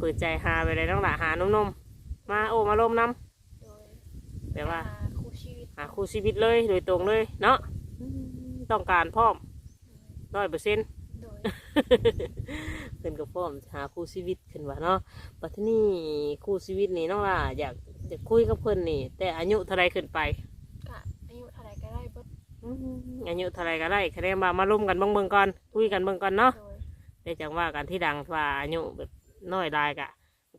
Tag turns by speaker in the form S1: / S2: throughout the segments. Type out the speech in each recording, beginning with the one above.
S1: เปิดใจหาไปเลยน้องหละหานุ่มๆมาโอ้มาลมน้
S2: โดยำ
S1: แต่ว่า
S2: หคู่ชีวิต
S1: หาคู่ชีวิตเลยโดยตรงเลยเนาะต้องการพร้อมร้อยเปอร์เซ็นต์
S2: โดย
S1: เพิ่นก็พร้อมหาคู่ชีวิตขึ้นว่าเนาะปัจจุบันคู่ชีวิตนี่น้องล่ะอยากจะคุยกับเพิ่นนี่ แต่อายุเท่าไรขึ้นไป
S2: กะอายุเท่าไหร่ก็ได้เบิด
S1: อืมอายุเท่าไรก็ได้คะแนนมามาร่วมกันเบิ่งเบิ่งก่อนคุยกันเบิ่งก่อนเนาะ
S2: โดย
S1: ได้จังว่ากันที่ดังว่าอายุแบบ น้อยได้กะ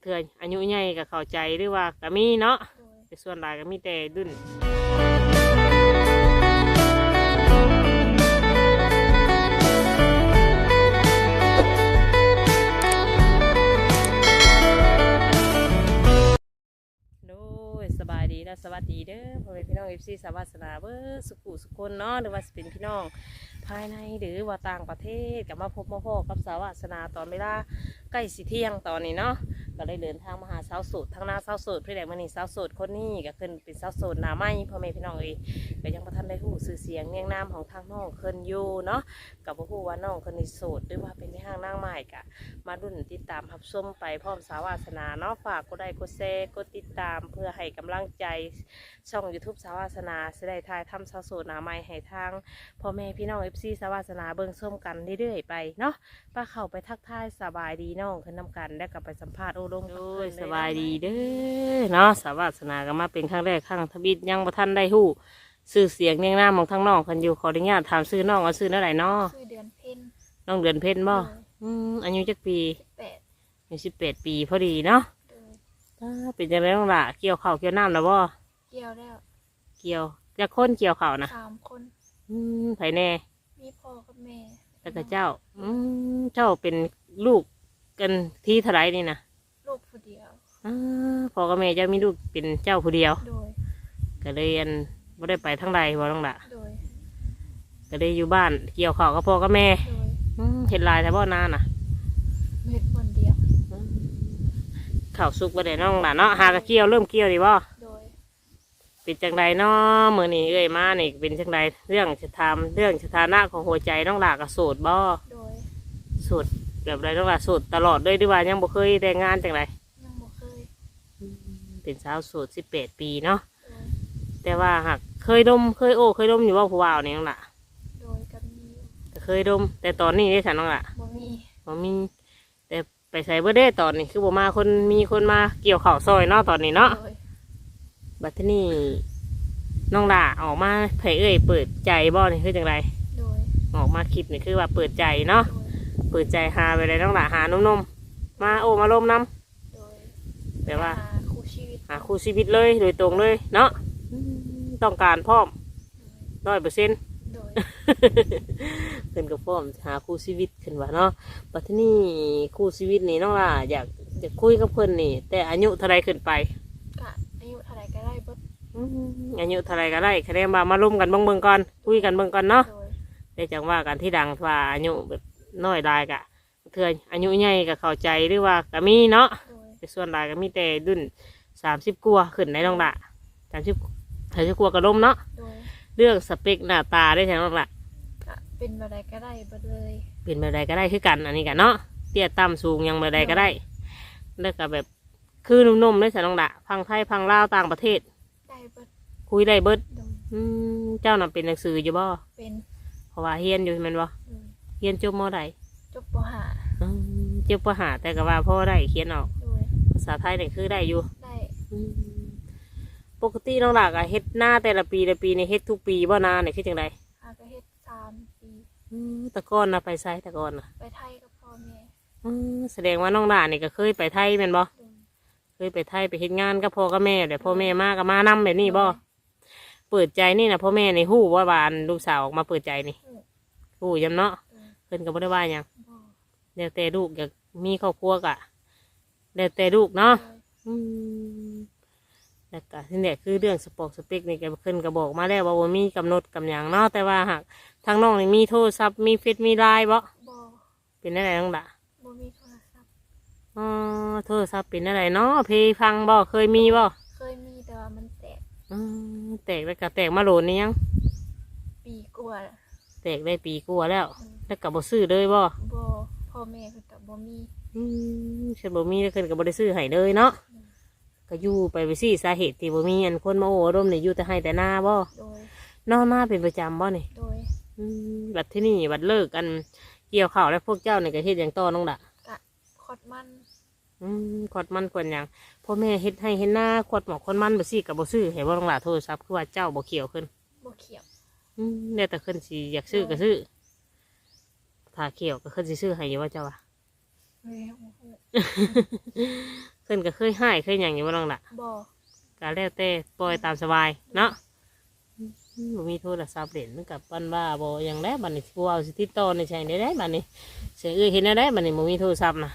S1: เถื่ออายุใหญ่ก็เข้าใจหรือว่าก็มีเนาะ
S2: โดย
S1: แต่ส่วนหลายก็มีแต่ดุน สบายดีและสวัสดีเด้อพ่อแม่พี่น้องเอฟซีสวัสนาเบอร์สุขุสุคนเนาะหรือว่าเป็นพี่น้อง ภายในหรือว่าต่างประเทศกับมาพบมาพอกับสวาสนาตอนเวลาใกล้สิเที่ยงตอนนี้เนาะก็เลยเดินทางมาหาสาวโสดทางหน้าสาวโสดพี่แดงมานี่สาวโสดคนนี้ก็ขึ้นเป็นสาวโสดหนาไหมพ่อแม่พี่น้องเอยก็ยังประทันได้หูสื่อเสียงเนียงนามของทางน้องเคินอยู่เนาะกับพ่อว่าน้องเคินนี่โสดหรือว่าเป็นที่ห้างนา ม้กะมาดุนติดตามรับชมไปพร้อมสาวาสนาเนาะฝากกดไลค์กดแชร์กดติดตามเพื่อให้กำลังใจช่อง YouTube สาวาสนาจะได้ทายทำสาวโสดหนาใหม่ให้ทางพ่อแม่พี่น้อง FC สาวาสนาเบิ่งส้มกันเรื่อยๆไปเนาะป้าเข้าไปทักทายสบายดีน้องขึ้นนำกันแล้วกลับไปสัมภาษณ์โอ้ลงโดยสบายดีเด้อเนาะสาวาสนาก็มาเป็นครั้งแรกครั้งทบิดยังบ่ทันได้ฮู้ชื่อเสียงเนียงหน้ามของทั้งน้องคันอยู่ขออนุญาตถามชื่อน้องว่าชื่อเท่าไหร่เนาะ
S2: ชื่อเดือนเพ็ญ
S1: น้องเดือนเพ็ญบ่
S2: โดย
S1: อืมอายุจักปี
S2: แปด
S1: อายุสิบแปดปีพอดีเนาะ
S2: โดย
S1: อ้าเป็นยังไงบ้างล่ะเกี่ยวข้าวเกี่ยวน้ำนะบ่
S2: เกี่ยวแล้ว
S1: เกี่ยวจะค้นเกี่ยวข้าวนะ
S2: สามคน
S1: อืมไผแน่
S2: มีพ่อกับแม่
S1: แล้วก็เจ้า อืมเจ้าเป็นลูกกันที่เท่าไหรนี่นะ
S2: ลูกผู้เดียว
S1: อ้าพ่อกับแม่เจ้ามีลูกเป็นเจ้าผู้เดียว
S2: โดย
S1: ก็เลยอันไม่ได้ไปทางใดบ่ต้องละ
S2: โดย
S1: ก็เลยอยู่บ้านเกี่ยวข้าวกับพ่อกับแม่
S2: โดย
S1: อืม เห็นลายแต่บ่นานน่ะ
S2: เม็ดคนเดียว
S1: อืมข้าวสุกบ่ได้น้องล่ะเนาะหากะเกี่ยวเริ่มเกี่ยวดีบ่
S2: โดย
S1: เป็นจังใดเนาะมื้อนี้เอ้ยมานี่เป็นจังใดเรื่องจะทำเรื่องสถานะของหัวใจน้องหลากกับโสดบ่
S2: โดย
S1: โสดแบบไรน้องหลาโสดตลอดเลยดีว่ายังบ่เคยแต่งงานจังใด
S2: ยังบ่เคย
S1: เป็นสาวโสดสิบแปดปีเนาะ
S2: โดย
S1: แต่ว่าหากเคยดมเคยโอ้เคยดมอยู่ว่าผู้ว่าวนี่น้องหละ
S2: โดยกับมีอยู่
S1: แต่ เคยดม แต่ตอนนี้ได้ฉันน้องหละ
S2: บ่มี
S1: บ่มี แต่ไปใส่เบอร์เด้ตอนนี้ คือบ่มาคนมีคนมาเกี่ยวข้าวซอยเนาะตอนนี้เนาะ
S2: โดย
S1: บัดทีนี้น้องหละออกมาเผยเอ้ยเปิดใจบ่นี่คือจังไร
S2: โดย
S1: ออกมาคลิปนี่คือว่าเปิดใจเนาะ
S2: โดย
S1: เปิดใจหาไปเลยน้องหละหานุ่มๆมาโอ้มาลมน้
S2: โดยำ
S1: แต่ว่า
S2: หคู่ชีวิต
S1: หาคู่ชีวิตเลยโดยตรงเลยเนาะต้องการพร้อมร้อยเปอร์เซ็นต์
S2: โดย
S1: เพิ่นก็พร้อมหาคู่ชีวิตขึ้นว่าเนาะปัจจุบันคู่ชีวิตนี่น้องล่ะอยากจะคุยกับเพิ่นนี่ แต่อายุเท่าไรขึ้นไป
S2: กะอายุเท่าไหร่ก็ได้เบิด
S1: อืมอายุเท่าไรก็ได้คะแนนมามาร่วมกันเบิ่งเบิ่งก่อนคุยกันเบิ่งก่อนเนาะ
S2: โดย
S1: ได้จังว่ากันที่ดังว่าอายุแบบน้อยได้กะเถื่ออายุใหญ่ก็เข้าใจหรือว่าก็มีเนาะ
S2: โดย
S1: แต่ส่วนหลายก็มีแต่ดุนสามสิบกว่าขึ้นในน้องละสามสิบสามสิบกว่ากระดมเนาะ
S2: โดย
S1: เรื่องสเปคหน้าตาได้แทงน้องละ
S2: กะเป็นแบบใดก็ได้เบิดเลย
S1: เป็นแบบใดก็ได้คือกันอันนี้กันเนาะเตี้ยต่ำสูงยังแบบใดก็ได้แล้วก็แบบคือนุ่มๆได้แทงน้องละพังไทยพังลาวต่างประเทศ
S2: ได้เบิด
S1: คุยได้เบิด
S2: โดย
S1: อืมเจ้าน่ะเป็นหนังสืออยู่บ่
S2: เป็น
S1: เพราะว่าเฮียนอยู่แมันบ่
S2: โดย
S1: เฮียนจบมใด
S2: จบปห้า
S1: อืมเจ็บปหาแต่ก็ว่าพ่อได้เขียนออก
S2: โดย
S1: ภาษาไทยนี่คือได้อยู่
S2: ได้
S1: ปกติน้องหลักอะเฮ็ดหน้าแต่ละปีละปีนี่เฮ็ดทุกปีบ่นาเนี่ยคือจังได
S2: หากะเฮ็ดสามปี
S1: อืมแตะก้อนนะไปไซตะก้อนนะ
S2: ไปไทยกับพ่อแม่
S1: อืมแสดงว่าน้องหลานนี่ก็เคยไปไทยแม่นบ่
S2: โดย
S1: เคยไปไทยไปเฮ็ดงานกับพ่อกับแม่แต่พ่อแม่มาก็มานํแบบนี้บ่เปิดใจนี่นะพ่อแม่นี่ฮู้ว่าบานลูกสาวออกมาเปิดใจนี่ฮู้ยำเนาะ
S2: โดย
S1: เพิ่นก็บ่ได้ว่าหยัง
S2: บ่
S1: แล้วแต่ลูกอยากมีครอบครัวก็แล้วแต่ลูกเนาะ
S2: โดย
S1: อืม แล้วก็ที่เนี่ยคือเรื่องสปอกสเปกนี่ก็ขึ้นก็บอกมาแล้วว่าบ่มีกำหนดกำหยังเนาะแต่ว่าหากทางน้องนี่มีโทรศัพท์มีเฟซมีไลน์บ่
S2: บ่
S1: เป็นอะไรน้องล่ะ
S2: บ่มีโทรศัพท์
S1: อ๋อโทรศัพท์เป็นอะไรเนาะเพย์ฟังบ่เคยมีบ่
S2: เคยมีแต่ว่ามันแตก
S1: อืมแตกแล้วก็แตกมาโหลนนี่ยัง
S2: ปีกว่าแล้ว
S1: แตกได้ปีกว่าแล้ว
S2: อืม
S1: แล้วก็บ่ซื้อเลยบ่
S2: บ่พ่อแม่เพิ่นก็บ่มี
S1: อืมฉันบ่มีแล้วเพิ่นก็บ่ได้ซื้อให้เลยเนาะ ก็อยู่ไปไปสิสาเหตุที่บ่มีอันคนมาโอ้อารมณ์นี่อยู่แต่ให้แต่หน้าบ่
S2: โดย
S1: นอนหน้าเป็นประจำบ่นี่
S2: โดย
S1: อืมบัดที่นี่บัดเลิกกันเกี่ยวข้าวแล้วพวกเจ้านี่ก็เฮ็ดหยังต่อน้องดะ
S2: ขอดมัน
S1: อืมขอดมันควรหยังพ่อแม่เฮ็ดให้เฮ็ดหน้าขวดหมอกคนมันบ่สิก็บ่ซื้อให้บ่น้องดะโทรศัพท์คือว่าเจ้าบ่เกี่ยวขึ้น
S2: บ่เขียว
S1: อืมแล้วแต่ขึ้นสิอยากซื้อก็ซื้อถ้าเกี่ยวก็ขึ้นสิซื้อให้อยู่ว่าเจ้าว่า
S2: เฮ้ย โอ้โห
S1: ขึ้นก็เคยให้เคยหยังอยู่บ่น้องดะ
S2: บ่
S1: ก็แล้วแต่ปล่อยตามสบายเนาะอืมบ่มีโทรศัพท์เล่นมันกับปันว่าบ่หยังได้บัดนี้ผู้เอาสิติดต่อในใช่ได้ได้บัดนี้เสียเอ้ยเห็นได้ได้บัดนี้บ่มีโทรศัพท์นะ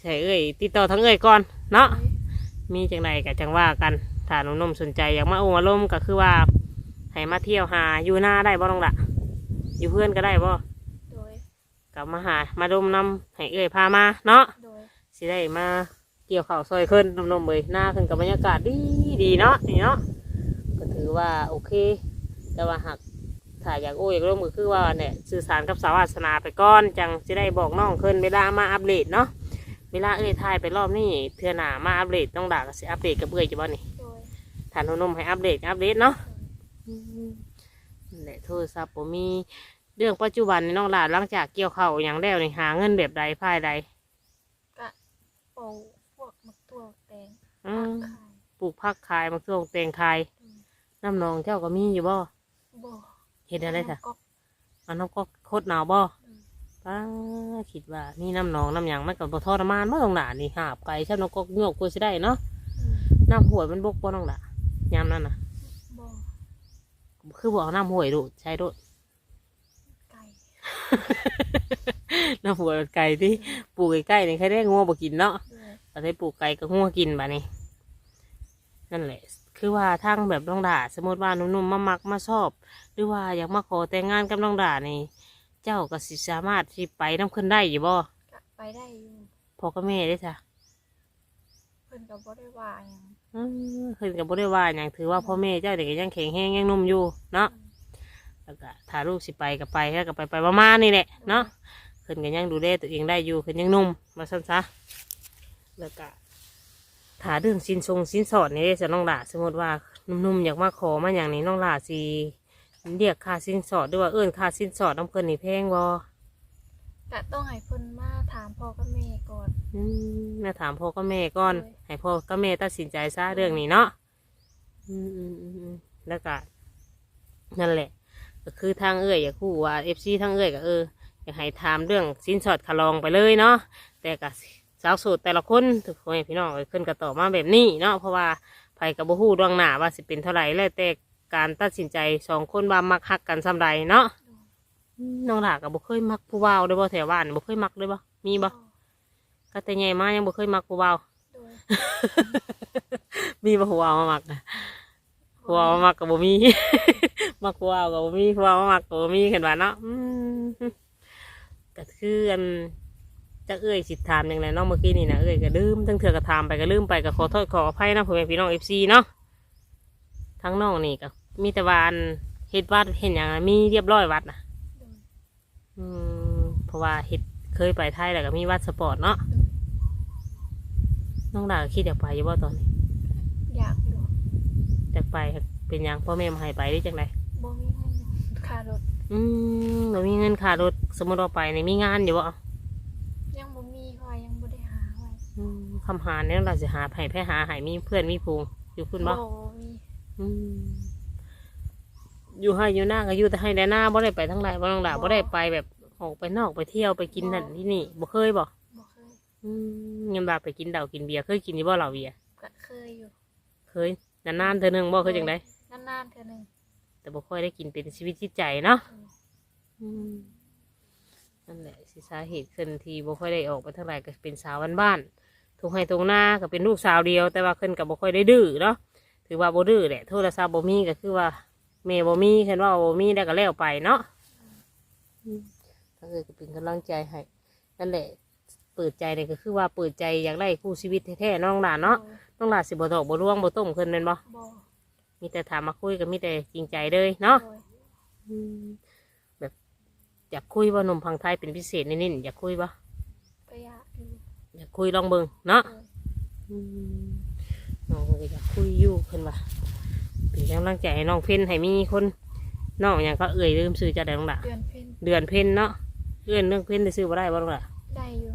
S1: ใช่เอ้ยติดต่อทั้งเอ้ยก่อนเนาะ
S2: โดย
S1: มีจังใดก็จังว่ากันถ้าหนุ่มๆสนใจอยากมาโอ้มาล้มก็คือว่าให้มาเที่ยวหาอยู่หน้าได้บ่น้องละอยู่เพื่อนก็ได้บ่
S2: โดย
S1: กลับมาหามาดมน้ำให้เอ้ยพามาเนาะ
S2: โดย
S1: สิได้มา เกี่ยวข้าวซอยขึ้นนมๆเลยหน้าขึ้นกับบรรยากาศดีดีเนาะนี่เนาะก็ถือว่าโอเค แต่ว่าหากถ้าอยากโอ้อยากร่วมก็คือว่าเนี่ยสื่อสารกับสาวาสนาไปก่อนจังจะได้บอกน้องขึ้นเวลามาอัปเดตเนาะเวลาเอ้ยทายไปรอบนี้เทือหนามาอัปเดตต้องด่าก็สิอัปเดตกับเอ้ยจะบ่นี่
S2: โดย
S1: ฐานนมให้อัปเดตอัปเดตเนาะนั่นแหละโทรศัพท์ผมมีเรื่องปัจจุบันนี่น้องหลานหลังจากเกี่ยวข้าวอย่างแล้วนี่หาเงินแบบใดภายใด
S2: ก็ปลูกพวกมักตัวแตง
S1: อืม
S2: ขาย
S1: ปลูกผักขายมะเขือเตงขาย
S2: อืม
S1: น้ำนองเจ้าก็มีอยู่บ่
S2: บ่
S1: เห็นอะไรจ้ะ
S2: ก็
S1: อันน้ำก็โคตรหนาวบ่
S2: อืม
S1: ป้าคิดว่านี่น้ำนองน้ำหยางมันกับบ่ทรมานบ่ต้องหนานี่หาบไก่ช่น้องก็โยกกูสิได้เนาะ
S2: อืม
S1: น้ำห่วยมันบกบ่ต้องหนายามนั้นน่ะ
S2: บ่
S1: คือบ่เอาน้ำห่วยดูใช่ดู
S2: ไก่
S1: น้ำห่วยไก่ที่ปลูกใกล้ๆนี่ใครได้งัวบ่กินเนาะ
S2: โดย
S1: แต่ได้ปลูกไก่ก็งัวกินบัดนี้นั่นแหละ คือว่าทางแบบน้องด่าสมมติว่าหนุ่มๆมามักมาชอบ หรือว่าอยากมาขอแต่งงานกับน้องด่านี่ เจ้าก็สิสามารถที่ไปน้ำขึ้นได้อยู่บ่
S2: ก็ไปได้อยู่
S1: พ่อกับแม่ได้จ้ะ
S2: เพิ่นก็บ่ได้ว่าหยัง
S1: อืมขึ้นกับบ่ได้ว่าอย่างถือว่าพ่อแม่เจ้าเด็กก็ยังแข็งแรงยังหนุ่มอยู่เนาะแล้วก็ถ้าลูกสิไปก็ไปแล้วก็ไปไปประมาณนี่แหละเนาะขึ้นก็ยังดูแลตัวเองได้อยู่ขึ้นยังหนุ่มมาสั้นซะ แล้วก็ถ้าเรื่องสินทรงสินสอดนี่จะน้องหลาสมมติว่าหนุ่มๆอยากมาขอมาอย่างนี้น้องหลาสิเรียกค่าสินสอดด้วยว่าเอิ้นค่าสินสอดน้ำเพิ่นนี่แพงบ่
S2: ก็ต้องให้เพิ่นมาถามพ่อกับแม่ก่อน
S1: อืมแม่ถามพ่อกับแม่ก่อน
S2: โดย
S1: ให้พ่อกับแม่ตัดสินใจซะเรื่องนี้เนาะอืมอืมอืมอืมแล้วก็นั่นแหละ ก็คือทางเอ้ยอยากคู่ว่าเอฟซีทางเอ้ยก็เอออยากให้ถามเรื่องสินสอดคลองไปเลยเนาะแต่ก็ สาวโสดแต่ละคนทุกคนพี่น้องเอ้ยขึ้นก็ตอบมาแบบนี้เนาะเพราะว่าไผกับบูฮู้ดวงหน้าว่าสิเป็นเท่าไหร่แล้วแต่การตัดสินใจสองคนว่ามักฮักกันสำใดเนาะอืมน้องหลากับบุเคยมักผู้บ่าวเลยบ่แถวบ้านบุเคยมักเลยบ่มีบ่ก็แต่ใหญ่มายังบุเคยมักผู้บ่าว
S2: โดย
S1: มีบ่ผู้บ่าวมามักอะผู้บ่าวมามักกับบ่มีมักผู้บ่าวกับบ่มีผู้บ่าวมามักกับบ่มีเห็นว่าเนาะอืมก็คืออัน จะเอ้ยสิถามอย่างไรเนาะเมื่อกี้นี่นะเอ้ยก็ลืมทั้งเถื่อก็ถามไปก็ลืมไปก็ขอโทษขออภัยนะพ่อแม่พี่น้องเอฟซีเนาะทั้งน้องนี่ก็มีแต่วาอันเฮ็ดวัดเห็นอย่างมีเรียบร้อยวัดนะ
S2: โดย
S1: อืมเพราะว่าเฮ็ดเคยไปไทยแล้วก็มีวัดสปอร์ตเนาะน้องดาก็คิดอยากไปอยู่บ่ตอนนี้
S2: อยากอยู่
S1: อยากไปเป็นหยังพ่อแม่มาให้ไปได้จังได
S2: บ่มีเงินค่ารถ
S1: อืมเรามีเงินค่ารถสมมติเราไปในมีงานอยู่บ่
S2: ยังบ่มีเพราะว่ายังบ่ได้หาไว้
S1: อืม คำหาเนี่ยเราจะหาไผ่แพ่หาใหายมีเพื่อนมีพูงอยู่คุณบ่
S2: บ่มี
S1: อืมอยู่ให้อยู่หน้าก็อยู่แต่ให้แต่หน้าบ่ได้ไปทั้งไรบ่ต้องด่าบ่ได้ไปแบบออกไปนอกไปเที่ยวไปกินนั่นที่นี่บ่เคยบ่
S2: บ่เคย
S1: อืมยามดาไปกินเหล้ากินเบียร์เคยกินอยู่บ่เหล้าเบียร์
S2: ก็เคยอยู่
S1: เคยนานๆเธอหนึงบ่เคยจังได
S2: นานๆเทื่อหนึง
S1: แต่บ่ค่อยได้กินเป็นชีวิตจิตใจเนาะ
S2: อืม
S1: อืมนั่นแหละสิสาเหตุขึ้นที่บ่ค่อยได้ออกไปเท่าไหร่ก็เป็นสาวบ้านๆ ทุกให้ตรงหน้าก็เป็นลูกสาวเดียว แต่ว่าขึ้นก็บ่ค่อยได้ดื้อเนาะถือว่าบ่ดื้อแหละโทรศัพท์บ่มีก็คือว่าแม่บ่มีคันว่าบ่มีได้ก็แล้วไปเนาะอืมก็คือก็เป็นกำลังใจให้นั่นแหละเปิดใจเนี่ยก็คือว่าเปิดใจอยากได้คู่ชีวิตแท้ๆน้องหลานเนาะน้องหลานสิบ่ตอกบ่ร่วงบ่ต้มขึ้นแม่นบ่
S2: บ่
S1: มีแต่ถามมาคุยก็มีแต่จริงใจเลยเนาะ
S2: โดย
S1: อืมแบบอยากคุยว่าหนมพังไทยเป็นพิเศษนิดๆอยากคุยปะ
S2: ก็ อยากอยู่
S1: อยากคุยลองเบิ่งเนาะ
S2: โดย
S1: อืมน้องก็อยากคุยอยู่เพิ่นว่าเป็นกำลังใจให้น้องเพิ่นให้มีคนน้องอย่างก็เอ่ยลืมซื้อจะได้น้องละ
S2: เดือนเพ็ญ
S1: เดือนเพิ่นเนาะเอื้อนเรื่องเพิ่นได้ซื้อบ่ได้บ่น้องละ
S2: ได้อยู่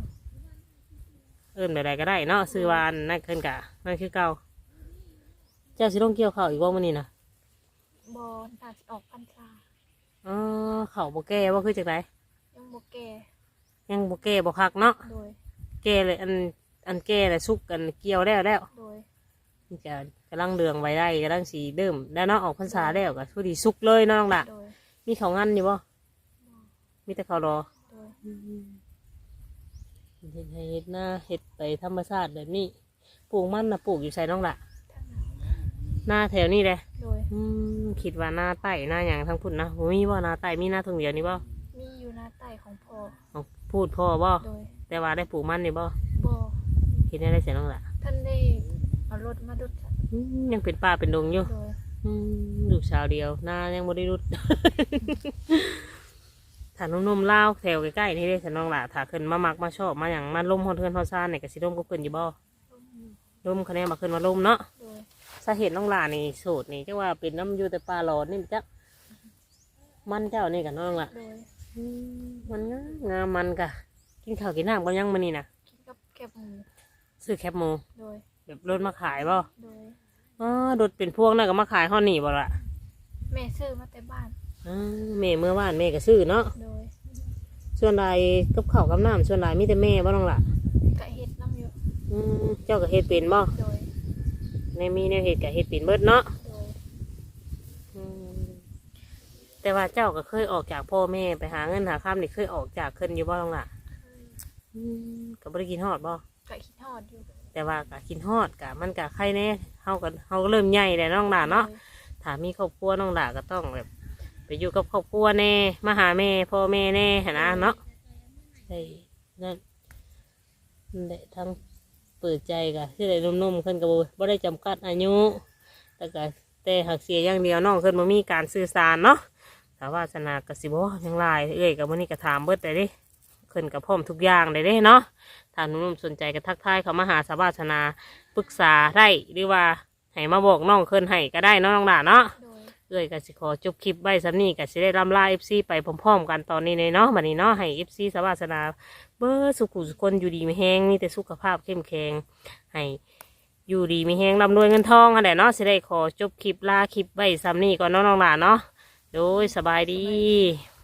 S1: เอื้อนใดๆก็ได้เนาะซื้อวาอันนั่นเพิ่นกะนั่นคือเก่าเจ้าสิต้องเกี่ยวข้าวอีกบ่มื้อนี้นะ
S2: บอลตัดออกพรรษา
S1: อ๋อข้าวบ่แก่บ่คือจังได
S2: ยังโบแก่
S1: ยังบ่แก่บ่คักเนาะ
S2: โดย
S1: แก่เลยอันอันแก่เลยสุกกันเกี่ยวแล้วแล้ว
S2: โดย
S1: นี่จะกำลังเดืองไว้ได้กำลังสีเดิมแล้วเนาะออกพรรษาแล้วก็ทุดีสุกเลยเนาะน้องละ
S2: โดย
S1: มีเขาวงันอยู่บ่มีแต่เขาวรอ
S2: โดย
S1: เห็ดให้เห็ดหน้าเห็ดไปธรรมชาติแบบนี้ปลูกมันนะปลูกอยู่ใส่น้องละ
S2: ท่านน่ะ
S1: หน้าแถวนี้เลย
S2: โดย
S1: อืมคิดว่าหน้าไต่หน้าอย่างทั้งพุ่นนะบ่มีบ่หน้าไต่มีหน้าทงเดียวนี่บ่
S2: มีอยู่หน้าใต้ของพ่อ
S1: ของพูดพ่อบ่
S2: โดย
S1: แต่ว่าได้ปลูกมันนี่บ่
S2: บอ
S1: คิดได้ได้เสียน้องละ
S2: ท่านได้เอารถมาดุด
S1: อืมยังเป็นป่าเป็นดงอยู่
S2: โดย
S1: อืมลูกสาวเดียวหน้ายังบ่ได้รุด ถ้านุ่มๆเล่าวแถวใกล้ๆนี่เด้ฉันน้องละถ้าขึ้นมามักมาชอบมาอย่างมาล่มฮอนเทือนฮอนซานเนี่ยก็สิล่มก็เพิ่นอยู่บ่ล่มคะแนนมาขึ้นมาล่มเนาะ
S2: โดย
S1: สาเหตุน้องลานี่โสดนี่จังว่าเป็นน้ำอยู่แต่ปลาหลอดนี่จักมันเจ้านี่กับน้องละ
S2: โดย
S1: อืมมันงามงามมันกะ กินข้าวกินน้ำกันยังมื้อนี้นะ
S2: กินกับแคบหมู
S1: ซื้อแคบหมู
S2: โดย
S1: แบบรถมาขายบ่
S2: โดย
S1: อ๋อรถเป็นพวงน่ะก็มาขายฮอดนี่บ่ล่ะ
S2: แม่ซื้อมาแต่บ้าน
S1: อ๋อแม่เมื่อวานแม่ก็ซื้อเนาะ
S2: โดย
S1: ส่วนใดกับข้าวกับน้ำส่วนใดมีแต่แม่บ่น้องล่ะ
S2: กะเฮ็ดน้ำอยู่
S1: อืมเจ้าก็เฮ็ดเป็นบ่
S2: โดย
S1: ในมีแนวเฮ็ดก็เฮ็ดเป็นเบิดเนาะ
S2: โดย
S1: อืมแต่ว่าเจ้าก็เคยออกจากพ่อแม่ไปหาเงินหาข้ามนี่เคยออกจากขึ้นอยู่บ่น้องล่ะ อืมก็บ่ได้กินฮอดบ่
S2: กะคิดฮอดอยู่
S1: แต่ว่าก็กินฮอดกะมันกะไข่แน่เฮาก็เฮาก็เริ่มใหญ่แล้วน้องหลาเนาะ
S2: โดย
S1: ถ้ามีครอบครัวน้องหลาก็ต้องแบบไปอยู่กับครอบครัวแน่มาหาแม่พ่อแม่แน่หั้นนะเนาะได้นั่นนั่นแหละทั้งเปิดใจกะที่ได้นุ่มๆขึ้นกับบ่ได้จำกัดอายุ แต่ก็แต่หักเสียอย่างเดียวน้องขึ้นมามีการสื่อสารเนาะถ้าว่าสนากสิบ่ยังหลายเอ้ยกับวันนี้ก็ถามเบิดได้เด้ ขึ้นกับพร้อมทุกอย่างได้เด้เนาะถ้าหนุ่มๆสนใจก็ทักทายเขามาหาสาวาสนาปรึกษาได้หรือว่าให้มาบอกน้องเคินให้ก็ได้เนาะน้องหลาเนาะ
S2: โดย
S1: เอ้ยก็สิขอจบคลิปไว้สำนี้ก็สิได้รำลาเอฟซีไปพร้อมๆกันตอนนี้เลยเนาะบัดนี้เนาะให้เอฟซีสาวาสนา เบอร์สุขุสุคนอยู่ดีไม่แห้งมีแต่สุขภาพเข้มแข็งให้อยู่ดีไม่แห้งร่ำรวยเงินทองอันแหละเนาะสิได้ขอจบคลิปลาคลิปไว้สำนี้ก่อนเนาะน้องหลาเนาะโดยสบายดี
S2: โ